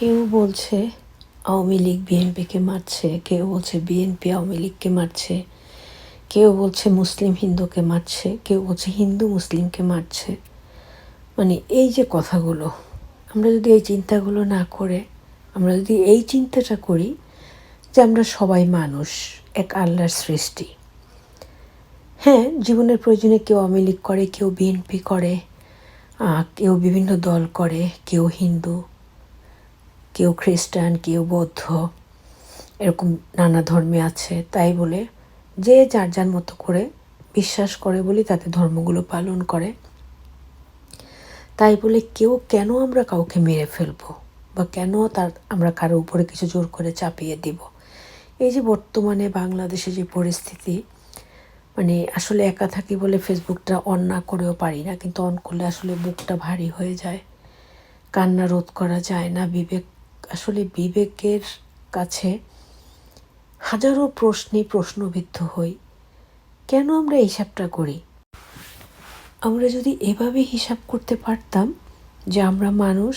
কেউ বলছে আওয়ামী লীগ বিএনপিকে মারছে, কেউ বলছে বিএনপি আওয়ামী লীগকে মারছে, কেউ বলছে মুসলিম হিন্দুকে মারছে, কেউ বলছে হিন্দু মুসলিমকে মারছে। মানে এই যে কথাগুলো, আমরা যদি এই চিন্তাগুলো না করে, আমরা যদি এই চিন্তাটা করি যে আমরা সবাই মানুষ, এক আল্লাহর সৃষ্টি। হ্যাঁ জীবনের প্রয়োজনে কেউ আওয়ামী লীগ করে, কেউ বিএনপি করে কেউ বিভিন্ন দল করে, কেউ হিন্দু কেউ খ্রিস্টান, কেউ বৌদ্ধ, এরকম নানা ধর্মে আছে। তাই বলে যে যার যার মতো করে বিশ্বাস করে বলে তাতে ধর্মগুলো পালন করে। তাই বলে কেউ কেন আমরা কাউকে মেরে ফেলব? বা কেন তার আমরা কারও উপরে কিছু জোর করে চাপিয়ে দিব? এই যে বর্তমানে বাংলাদেশে যে পরিস্থিতি মানে আসলে একা থাকি বলে ফেসবুকটা অন না করেও পারি না, কিন্তু অন করলে আসলে বুকটা ভারী হয়ে যায়। কান্না রোধ করা যায় না, বিবেক আসলে বিবেকের কাছে হাজারো প্রশ্নে প্রশ্নবিদ্ধ হই। কেন আমরা হিসাবটা করি? আমরা যদি এভাবে হিসাব করতে পারতাম যে আমরা মানুষ,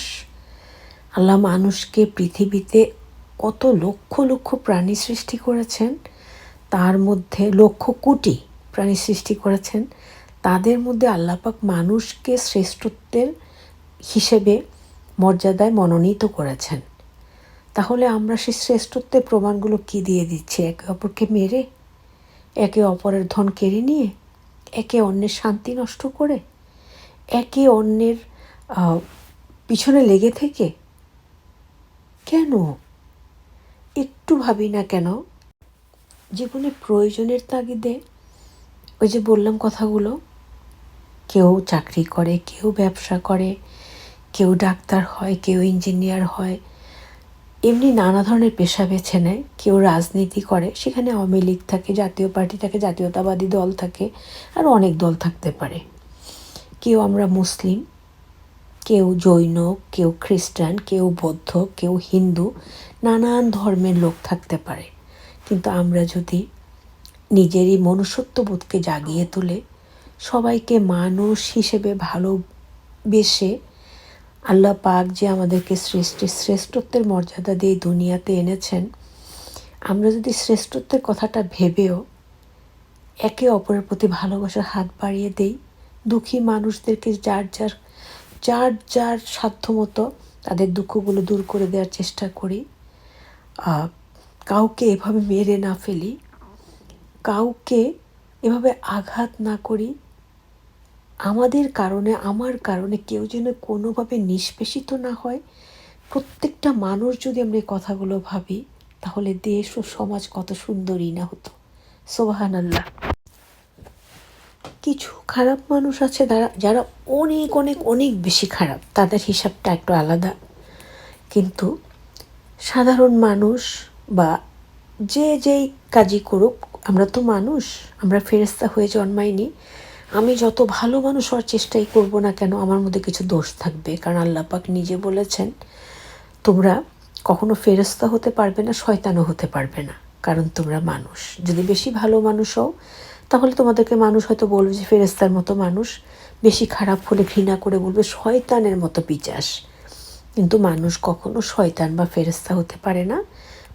আল্লাহ মানুষকে পৃথিবীতে কত লক্ষ লক্ষ প্রাণী সৃষ্টি করেছেন, তার মধ্যে লক্ষ কোটি প্রাণী সৃষ্টি করেছেন, তাদের মধ্যে আল্লাপাক মানুষকে শ্রেষ্ঠত্বের হিসেবে মর্যাদায় মনোনীত করেছেন। তাহলে আমরা সেই শ্রেষ্ঠত্বের প্রমাণগুলো কি দিয়ে দিচ্ছি? একে অপরকে মেরে, একে অপরের ধন কেড়ে নিয়ে, একে অন্যের শান্তি নষ্ট করে, একে অন্যের পিছনে লেগে থেকে? কেন? একটু ভাবি না কেন? জীবনে প্রয়োজনের তাগিদে ওই যে বললাম কথাগুলো, কেউ চাকরি করে, কেউ ব্যবসা করে, কেউ ডাক্তার হয়, কেউ ইঞ্জিনিয়ার হয় এমনি নানা ধরনের পেশা বেছে নেয়। কেউ রাজনীতি করে, সেখানে আওয়ামী লীগ থাকে, জাতীয় পার্টি থাকে, জাতীয়তাবাদী দল থাকে, আর অনেক দল থাকতে পারে। কেউ আমরা মুসলিম, কেউ জৈন, কেউ খ্রিস্টান, কেউ বৌদ্ধ, কেউ হিন্দু, নানান ধর্মের লোক থাকতে পারে। কিন্তু আমরা যদি নিজেরই মনুষ্যত্ববোধকে জাগিয়ে তুলে, সবাইকে মানুষ হিসেবে ভালোবেসে আল্লাহ পাক যে আমাদেরকে সৃষ্টির শ্রেষ্ঠত্বের মর্যাদা দিয়ে দুনিয়াতে এনেছেন, আমরা যদি শ্রেষ্ঠত্বের কথাটা ভেবেও একে অপরের প্রতি ভালোবাসার হাত বাড়িয়ে দেই, দুঃখী মানুষদেরকে যার যার যার যার সাধ্যমতো তাদের দুঃখগুলো দূর করে দেওয়ার চেষ্টা করি কাউকে এভাবে মেরে না ফেলি, কাউকে এভাবে আঘাত না করি আমাদের কারণে, আমার কারণে কেউ যেন কোনোভাবে নিষ্পেষিত না হয়। প্রত্যেকটা মানুষ যদি আমরা এই কথাগুলো ভাবি, তাহলে দেশ ও সমাজ কত সুন্দরই না হতো। সোবাহান আল্লাহ কিছু খারাপ মানুষ আছে যারা যারা অনেক অনেক অনেক বেশি খারাপ। তাদের হিসাবটা একটু আলাদা। কিন্তু সাধারণ মানুষ বা যে যেই কাজই করুক, আমরা তো মানুষ, আমরা ফেরেস্তা হয়ে জন্মাইনি। আমি যত ভালো মানুষ হওয়ার চেষ্টাই করব না কেন, আমার মধ্যে কিছু দোষ থাকবে। কারণ আল্লাহ পাক নিজে বলেছেন, তোমরা কখনো ফেরস্তা হতে পারবে না, শয়তানও হতে পারবে না। কারণ তোমরা মানুষ। যদি বেশি ভালো মানুষ হও, তাহলে তোমাদেরকে মানুষ হয়তো বলবে যে ফেরেস্তার মতো মানুষ। বেশি খারাপ হলে ঘৃণা করে বলবে, শয়তানের মতো পিচাস। কিন্তু মানুষ কখনো শয়তান বা ফেরেস্তা হতে পারে না।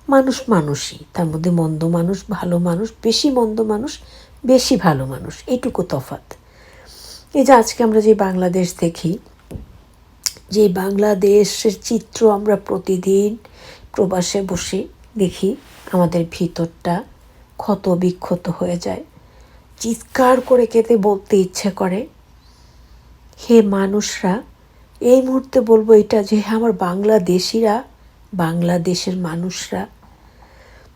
মানুষ মানুষই। তার মধ্যে মন্দ মানুষ, ভালো মানুষ, বেশি মন্দ মানুষ বেশি ভালো মানুষ এইটুকু তফাৎ। এই যে আজকে আমরা যে বাংলাদেশ দেখি, যে বাংলাদেশের চিত্র আমরা প্রতিদিন প্রবাসে বসে দেখি, আমাদের ভিতরটা ক্ষত বিক্ষত হয়ে যায়। চিৎকার করে কেঁদে বলতে ইচ্ছে করে। হে মানুষরা, এই মুহূর্তে বলব এটা যে আমার বাংলাদেশিরা, বাংলাদেশের মানুষরা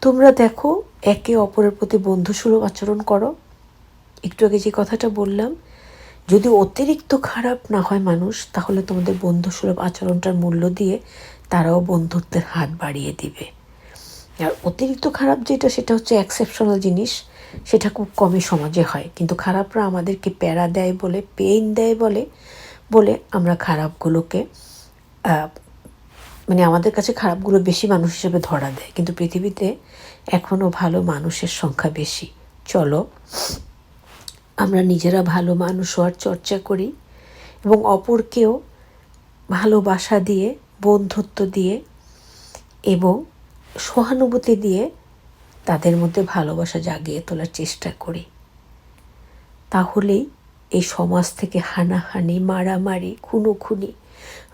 তোমরা দেখো, একে অপরের প্রতি বন্ধুসুলভ আচরণ করো। একটু আগে যে কথাটা বললাম, যদি অতিরিক্ত খারাপ না হয় মানুষ, তাহলে তোমাদের বন্ধুসুলভ আচরণটার মূল্য দিয়ে তারাও বন্ধুত্বের হাত বাড়িয়ে দিবে। আর অতিরিক্ত খারাপ যেটা, সেটা হচ্ছে এক্সেপশনাল জিনিস, সেটা খুব কমই সমাজে হয়। কিন্তু খারাপরা আমাদেরকে প্যারা দেয় বলে পেইন দেয় বলে বলে আমরা খারাপগুলোকে মানে আমাদের কাছে খারাপগুলো বেশি মানুষ হিসেবে ধরা দেয়। কিন্তু পৃথিবীতে এখনও ভালো মানুষের সংখ্যা বেশি। চলো, আমরা নিজেরা ভালো মানুষ হওয়ার চর্চা করি এবং অপরকেও ভালোবাসা দিয়ে, বন্ধুত্ব দিয়ে এবং সহানুভূতি দিয়ে তাদের মধ্যে ভালোবাসা জাগিয়ে তোলার চেষ্টা করি। তাহলেই এই সমাজ থেকে হানাহানি, মারামারি, খুনোখুনি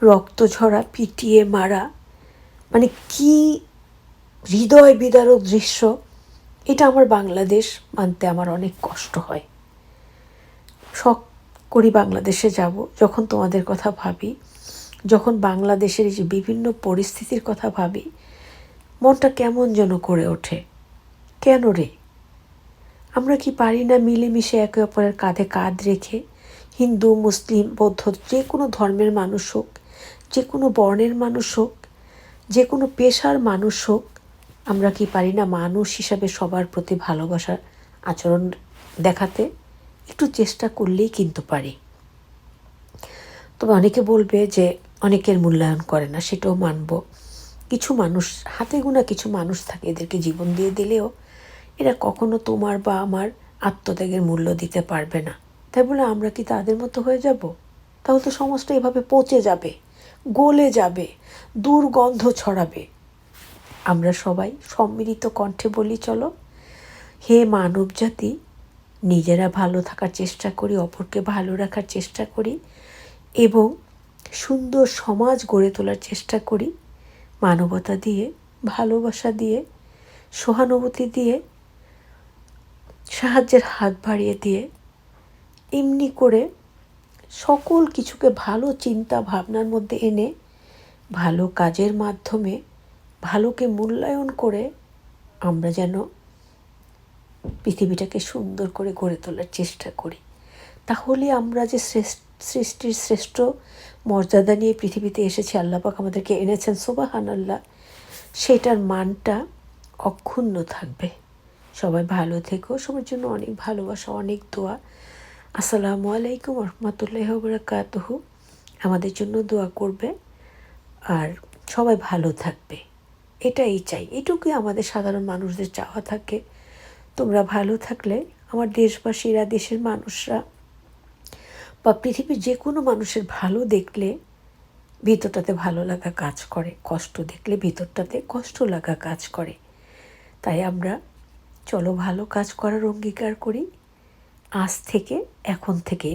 রক্ত ঝরা পিটিয়ে মারা। মানে কি হৃদয় বিদারক দৃশ্য। এটা আমার বাংলাদেশ মানতে আমার অনেক কষ্ট হয়। শখ করি বাংলাদেশে যাব, যখন তোমাদের কথা ভাবি। যখন বাংলাদেশের এই যে বিভিন্ন পরিস্থিতির কথা ভাবি, মনটা কেমন যেন করে ওঠে। কেন রে? আমরা কি পারি না মিলেমিশে একে অপরের কাঁধে কাঁধ রেখে হিন্দু, মুসলিম, বৌদ্ধ, যে কোনো ধর্মের মানুষ হোক, যে কোনো বর্ণের মানুষ হোক, যে কোনো পেশার মানুষ হোক, আমরা কি পারি না মানুষ হিসাবে সবার প্রতি ভালোবাসার আচরণ দেখাতে? একটু চেষ্টা করলেই কিন্তু পারি। তবে অনেকে বলবে যে অনেকের মূল্যায়ন করে না, সেটাও মানব। কিছু মানুষ, হাতে গোনা কিছু মানুষ থাকে, এদেরকে জীবন দিয়ে দিলেও এরা কখনো তোমার বা আমার আত্মত্যাগের মূল্য দিতে পারবে না। তাই বলে, আমরা কি তাদের মতো হয়ে যাব? তাহলে তো সমাজটা এভাবে পচে যাবে, গলে যাবে, দুর্গন্ধ ছড়াবে। আমরা সবাই সম্মিলিত কণ্ঠে বলি, চলো, হে মানব জাতি নিজেরা ভালো থাকার চেষ্টা করি, অপরকে ভালো রাখার চেষ্টা করি এবং সুন্দর সমাজ গড়ে তোলার চেষ্টা করি। মানবতা দিয়ে, ভালোবাসা দিয়ে, সহানুভূতি দিয়ে, সাহায্যের হাত বাড়িয়ে দিয়ে এমনি করে সকল কিছুকে ভালো চিন্তা ভাবনার মধ্যে এনে ভালো কাজের মাধ্যমে ভালোকে মূল্যায়ন করে আমরা যেন পৃথিবীটাকে সুন্দর করে গড়ে তোলার চেষ্টা করি। তাহলে আমরা যে সৃষ্টির শ্রেষ্ঠ মর্যাদা নিয়ে পৃথিবীতে এসেছি, আল্লাপাক আমাদেরকে এনেছেন সোবাহান আল্লাহ সেটার মানটা অক্ষুণ্ণ থাকবে। সবাই ভালো থেকো। সবার জন্য অনেক ভালোবাসা, অনেক দোয়া। আসসালামু আলাইকুম রহমতুল্লাহ বরাকাতহ আমাদের জন্য দোয়া করবে আর সবাই ভালো থাকবে। এটাই চাই। এটুকুই আমাদের সাধারণ মানুষদের চাওয়া থাকে। তোমরা ভালো থাকলে আমার দেশবাসীরা, দেশের মানুষরা বা পৃথিবীর যে কোনো মানুষের ভালো দেখলে ভিতরটাতে ভালো লাগা কাজ করে, কষ্ট দেখলে ভিতরটাতে কষ্ট লাগা কাজ করে। তাই আমরা চলো ভালো কাজ করার অঙ্গীকার করি। আজ থেকে এখন থেকে